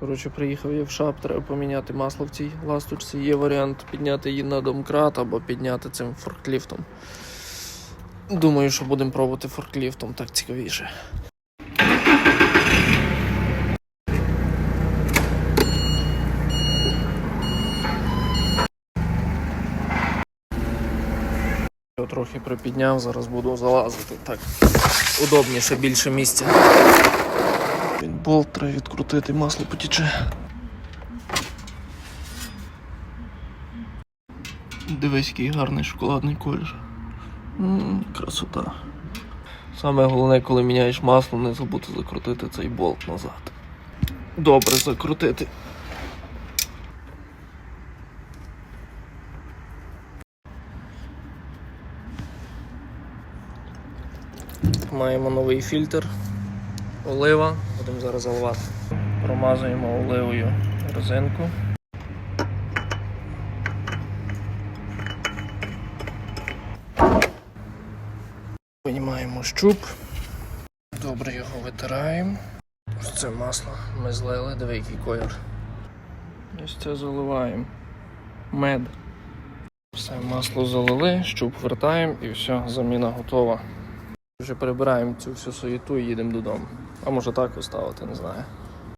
Коротше, приїхав я в шап, треба поміняти масло в цій ласточці. Є варіант підняти її на домкрат або підняти цим форкліфтом. Думаю, що будемо пробувати форкліфтом, так цікавіше. Я трохи припідняв, зараз буду залазити. Так удобніше, більше місця. Він болт треба відкрутити, масло потіче. Дивись, який гарний шоколадний колір. Красота. Саме головне, коли міняєш масло, не забути закрутити цей болт назад. Добре закрутити. Маємо новий фільтр. Олива. Будемо зараз заливати. Промазуємо оливою резинку. Винімаємо щуп. Добре його витираємо. Ось це масло ми злили, диви який колір. Ось це заливаємо. Мед. Все масло залили, щуп вертаємо і все, заміна готова. Вже перебираємо цю всю суєту і їдемо додому. А може так оставити, не знаю.